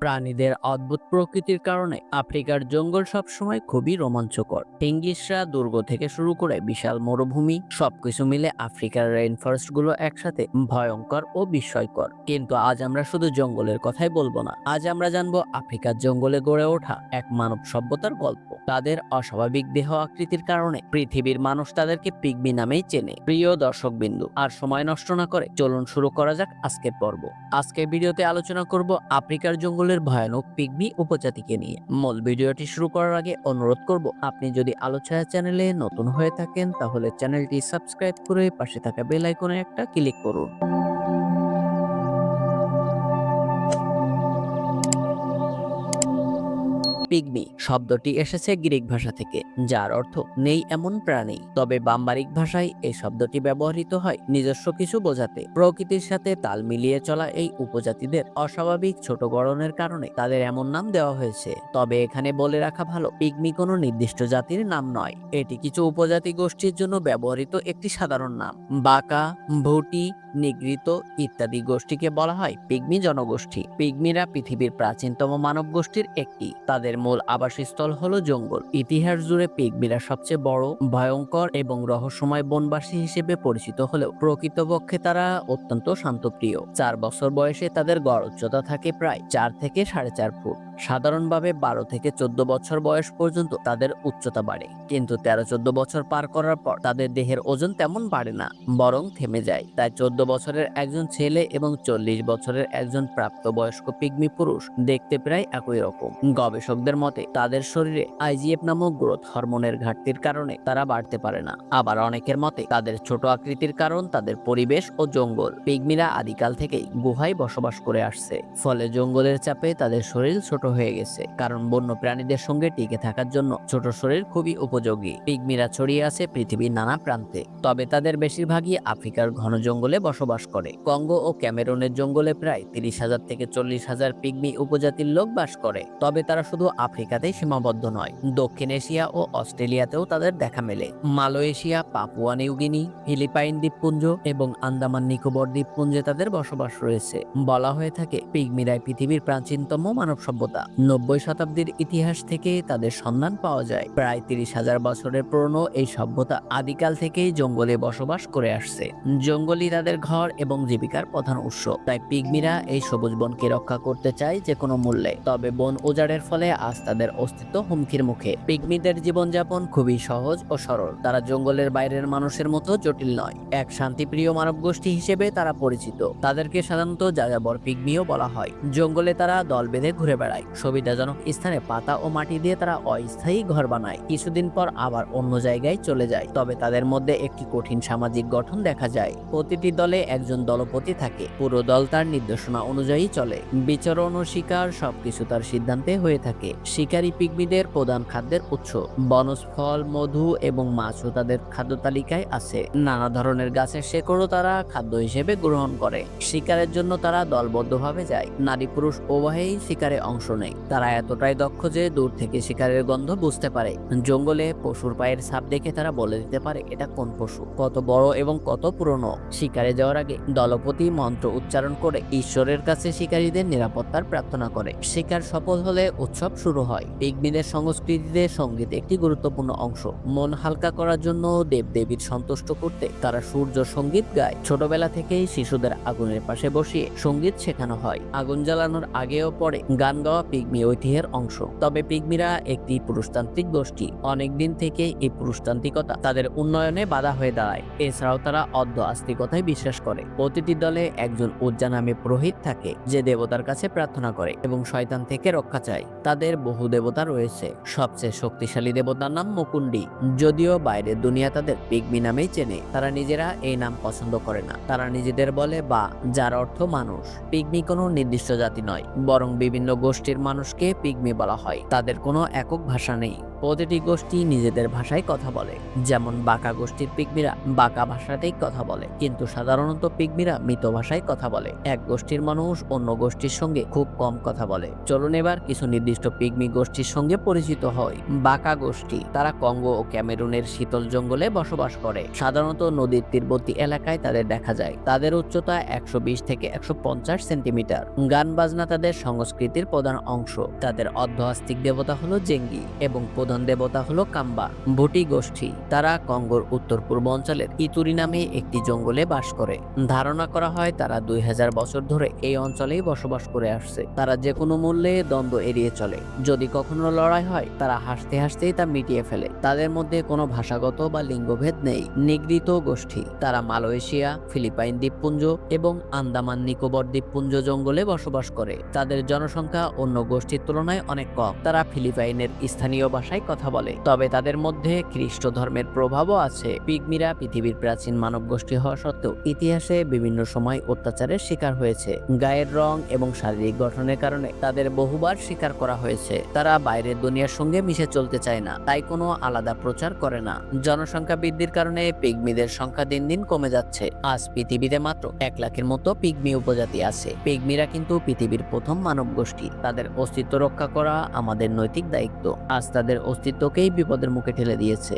প্রাণীদের অদ্ভুত প্রকৃতির কারণে আফ্রিকার জঙ্গল সবসময় খুবই রোমাঞ্চকর। টেঙ্গিসরা দুর্গ থেকে শুরু করে বিশাল মরুভূমি, সবকিছু মিলে আফ্রিকার রেইনগুলো একসাথে ভয়ঙ্কর ও বিস্ময়কর। কিন্তু আজ আমরা শুধু জঙ্গলের কথাই বলব না, আজ আমরা জানব আফ্রিকার জঙ্গলে গড়ে ওঠা এক মানব সভ্যতার গল্প। তাদের অস্বাভাবিক দেহ আকৃতির কারণে পৃথিবীর মানুষ তাদেরকে পিগমি নামেই চেনে। প্রিয় দর্শক বিন্দু আর সময় নষ্ট না করে চলুন শুরু করা যাক আজকের পর্ব। আজকের ভিডিওতে আলোচনা করব আফ্রিকার জঙ্গলের ভয়ানক পিগমি উপজাতিকে নিয়ে। মূল ভিডিওটি শুরু করার আগে অনুরোধ করব, আপনি যদি আলোচনা চ্যানেলে নতুন হয়ে থাকেন, তাহলে চ্যানেলটি সাবস্ক্রাইব করে পাশে থাকা বেল আইকনে একটা ক্লিক করুন। পিগমি শব্দটি এসেছে গ্রিক ভাষা থেকে, যার অর্থ নেই এমন প্রাণী। তবে বাম্বারিক ভাষায় এই শব্দটি ব্যবহৃত হয় নিজস্ব কিছু বোঝাতে। প্রকৃতির সাথে তাল মিলিয়ে চলা এই উপজাতিদের অস্বাভাবিক ছোট গড়নের কারণে তাদের এমন নাম দেওয়া হয়েছে। তবে এখানে বলে রাখা ভালো, পিগমি কোনো নির্দিষ্ট জাতির নাম নয়। এটি কিছু উপজাতি গোষ্ঠীর জন্য ব্যবহৃত একটি সাধারণ নাম। বাঁকা, ভুটি নিগৃত ইত্যাদি গোষ্ঠীকে বলা হয় পিগমি জনগোষ্ঠী। পিগমিরা পৃথিবীর প্রাচীনতম মানব গোষ্ঠীর একটি। তাদের মূল আবাসস্থল হল জঙ্গল। ইতিহাস জুড়ে পিগমিরা সবচেয়ে বড়, ভয়ঙ্কর এবং রহস্যময় বনবাসী হিসেবে পরিচিত হলেও প্রকৃতপক্ষে তারা অত্যন্ত শান্তপ্রিয়। চার বছর বয়সে তাদের গড় উচ্চতা থাকে প্রায় চার থেকে সাড়ে চার ফুট। সাধারণভাবে বারো থেকে চোদ্দ বছর বয়স পর্যন্ত তাদের উচ্চতা বাড়ে। কিন্তু তেরো চোদ্দ বছর পার করার পর তাদের দেহের ওজন তেমন বাড়ে না, বরং থেমে যায়। তাই চোদ্দ বছরের একজন ছেলে এবং চল্লিশ বছরের একজন প্রাপ্তবয়স্ক পিগমি পুরুষ দেখতে প্রায় একই রকম। গবেষকদের মতে, তাদের শরীরে আইজিএফ নামক গ্রোথ হরমোনের ঘাটতির কারণে তারা বাড়তে পারে না। আবার অনেকের মতে, তাদের ছোট আকৃতির কারণ তাদের পরিবেশ ও জঙ্গল। পিগমিরা আদিকাল থেকেই গুহায় বসবাস করে আসছে। ফলে জঙ্গলের চাপে তাদের শরীর ছোট হয়ে গেছে, কারণ বন্য প্রাণীদের সঙ্গে টিকে থাকার জন্য ছোট শরীর খুবই উপযোগী। পিগমিরা ছড়িয়ে আছে পৃথিবীর নানা প্রান্তে, তবে তাদের বেশিরভাগই আফ্রিকার ঘন জঙ্গলে বসবাস করে। কঙ্গো ও ক্যামেরুনের জঙ্গলে প্রায় তিরিশ হাজার থেকে চল্লিশ হাজার পিগমি উপজাতির লোক বাস করে, তবে তারা শুধু আফ্রিকাতেই সীমাবদ্ধ নয়, দক্ষিণ এশিয়া ও অস্ট্রেলিয়াতেও তাদের দেখা মেলে। মালয়েশিয়া, পাপুয়া নিউগিনি ফিলিপাইন দ্বীপপুঞ্জ এবং আন্দামান নিকোবর দ্বীপপুঞ্জে তাদের বসবাস রয়েছে। বলা হয়ে থাকে, পিগমিরাই পৃথিবীর প্রাচীনতম মানব সভ্যতা নব্বই শতাব্দীর ইতিহাস থেকে তাদের সন্ধান পাওয়া যায়। প্রায় তিরিশ হাজার বছরের পুরনো এই সভ্যতা আদিকাল থেকেই জঙ্গলে বসবাস করে আসছে। জঙ্গলই তাদের ঘর এবং জীবিকার প্রধান উৎস। তাই পিগমিরা এই সবুজ বনকে রক্ষা করতে চায় যে কোনো মূল্যে। তবে বন উজাড়ের ফলে আজ তাদের অস্তিত্ব হুমকির মুখে। পিগমিদের জীবনযাপন খুবই সহজ ও সরল। তারা জঙ্গলের বাইরের মানুষের মতো জটিল নয়। এক শান্তিপ্রিয় মানব গোষ্ঠী হিসেবে তারা পরিচিত। তাদেরকে সাধারণত যাযাবর পিগমিও বলা হয়। জঙ্গলে তারা দল বেঁধে ঘুরে বেড়ায়। সুবিধাজনক স্থানে পাতা ও মাটি দিয়ে তারা অস্থায়ী ঘর বানায়। কিছুদিন পর আবার অন্য জায়গায় চলে যায়। তবে তাদের মধ্যে একটি কঠিন সামাজিক গঠন দেখা যায়। প্রতিটি দলে একজন দলপতি থাকে। পুরো দল তার নির্দেশনা অনুযায়ী চলে। বিচরণ ও শিকার সবকিছু তার সিদ্ধান্তে হয়ে থাকে। শিকারী পিগমিদের প্রধান খাদ্যের উৎস। বনজ ফল, মধু এবং মাছও তাদের খাদ্য তালিকায় আছে। নানা ধরনের গাছের শেকড়ও তারা খাদ্য হিসেবে গ্রহণ করে। শিকারের জন্য তারা দলবদ্ধভাবে যায়। নারী পুরুষ উভয়েই শিকারে অংশ নেয় তারা এতটাই দক্ষ যে দূর থেকে শিকারের গন্ধ বুঝতে পারে। জঙ্গলে পশুর পায়ের ছাপ দেখে তারা বলে দিতে পারে, এটা কোন পশু? কত বড় এবং কত পুরনো? শিকারে যাওয়ার আগে দলপতি মন্ত্র উচ্চারণ করে ঈশ্বরের কাছে শিকারীদের নিরাপত্তার প্রার্থনা করে। শিকার সফল হলে উৎসব শুরু হয়। পিগমিদের সংস্কৃতিতে সংগীত একটি গুরুত্বপূর্ণ অংশ। মন হালকা করার জন্য দেবদেবীর সন্তুষ্ট করতে তারা সূর্য সংগীত গায়। ছোটবেলা থেকেই শিশুদের আগুনের পাশে বসিয়ে সংগীত শেখানো হয়। আগুন জ্বালানোর আগেও পরে গান গাওয়া পিগমি ঐতিহ্যের অংশ। তবে পিগমিরা একটি পুরুষতান্ত্রিক গোষ্ঠী। অনেকদিন থেকে এই পুরুষতান্ত্রিকতা তাদের উন্নয়নে বাধা হয়ে দাঁড়ায়। এছাড়াও তারা অর্ধ আস্তিকতায় বিশ্বাস করে। প্রতিটি দলে একজন উজ্জা নামে পুরোহিত থাকে, যে দেবতার কাছে প্রার্থনা করে এবং শয়তান থেকে রক্ষা চায়। তাদের বহু দেবতা রয়েছে। সবচেয়ে শক্তিশালী দেবতার নাম মুকুন্ডি। যদিও বাইরের দুনিয়া তাদের পিগমি নামেই চেনে, তারা নিজেরা এই নাম পছন্দ করে না। তারা নিজেদের বলে বা, যার অর্থ মানুষ। পিগমি কোনো নির্দিষ্ট জাতি নয়, বরং বিভিন্ন গোষ্ঠীর মানুষকে পিগমি বলা হয়। তাদের কোনো একক ভাষা নেই। প্রতিটি গোষ্ঠী নিজেদের ভাষায় কথা বলে। যেমন বাঁকা গোষ্ঠীর পিগমিরা বাঁকা ভাষাতেই কথা বলে, কিন্তু সাধারণত পিগমিরা মৃত ভাষায় কথা বলে। এক গোষ্ঠীর মানুষ অন্য গোষ্ঠীর সঙ্গে খুব কম কথা বলে। চলুন এবার কিছু নির্দিষ্ট পিগমি গোষ্ঠীর সঙ্গে পরিচিত হয় বাঁকা গোষ্ঠী, তারা কঙ্গো ও ক্যামেরুনের শীতল জঙ্গলে বসবাস করে। সাধারণত নদীর তীরবর্তী এলাকায় তাদের দেখা যায়। তাদের উচ্চতা একশো বিশ থেকে একশো পঞ্চাশ সেন্টিমিটার। গান বাজনা তাদের সংস্কৃতির প্রধান অংশ। তাদের অর্ধআস্তিক দেবতা হলো জেঙ্গি এবং প্রধান দেবতা হলো কাম্বা, ভুটি গোষ্ঠী। তারা কঙ্গোর উত্তর পূর্ব অঞ্চলের ইতুরি নামে একটি জঙ্গলে বাস করে। ধারণা করা হয় তারা দুই হাজার বছর ধরে এই অঞ্চলেই বসবাস করে আসছে। তারা যে কোনো মূল্যে দ্বন্দ্ব এড়িয়ে চলে। যদি কখনো লড়াই হয়, তারা হাসতে হাসতেই তা মিটিয়ে ফেলে। তাদের মধ্যে কোনো ভাষাগত বা লিঙ্গভেদ নেই। নিগৃহীত গোষ্ঠী। তারা মালয়েশিয়া, ফিলিপাইন দ্বীপপুঞ্জ এবং আন্দামান নিকোবর দ্বীপপুঞ্জ জঙ্গলে বসবাস করে। তাদের জনসংখ্যা অন্য গোষ্ঠীর তুলনায় অনেক কম। তারা ফিলিপাইনের স্থানীয় ভাষায় কথা বলে। তবে তাদের মধ্যে খ্রিস্ট ধর্মের প্রভাবও আছে। পিগমিরা পৃথিবীর প্রাচীন মানব গোষ্ঠী হওয়া সত্ত্বেও ইতিহাসে বিভিন্ন সময় অত্যাচারের শিকার হয়েছে। গায়ের রং এবং শারীরিক গঠনের কারণে তাদের বহুবার শিকার করা হয়েছে। তারা বাইরের দুনিয়ার সঙ্গে মিশে চলতে চায় না, তাই কোনো আলাদা প্রচার করে না। জনসংখ্যা বৃদ্ধির কারণে পিগমিদের সংখ্যা দিন দিন কমে যাচ্ছে। আজ পৃথিবীতে মাত্র এক লাখের মতো পিগমি উপজাতি আছে। পিগমিরা কিন্তু পৃথিবীর প্রথম মানব গোষ্ঠী তাদের অস্তিত্ব রক্ষা করা আমাদের নৈতিক দায়িত্ব। আজ তাদের অস্তিত্বকেই বিপদের মুখে ঠেলে দিয়েছে।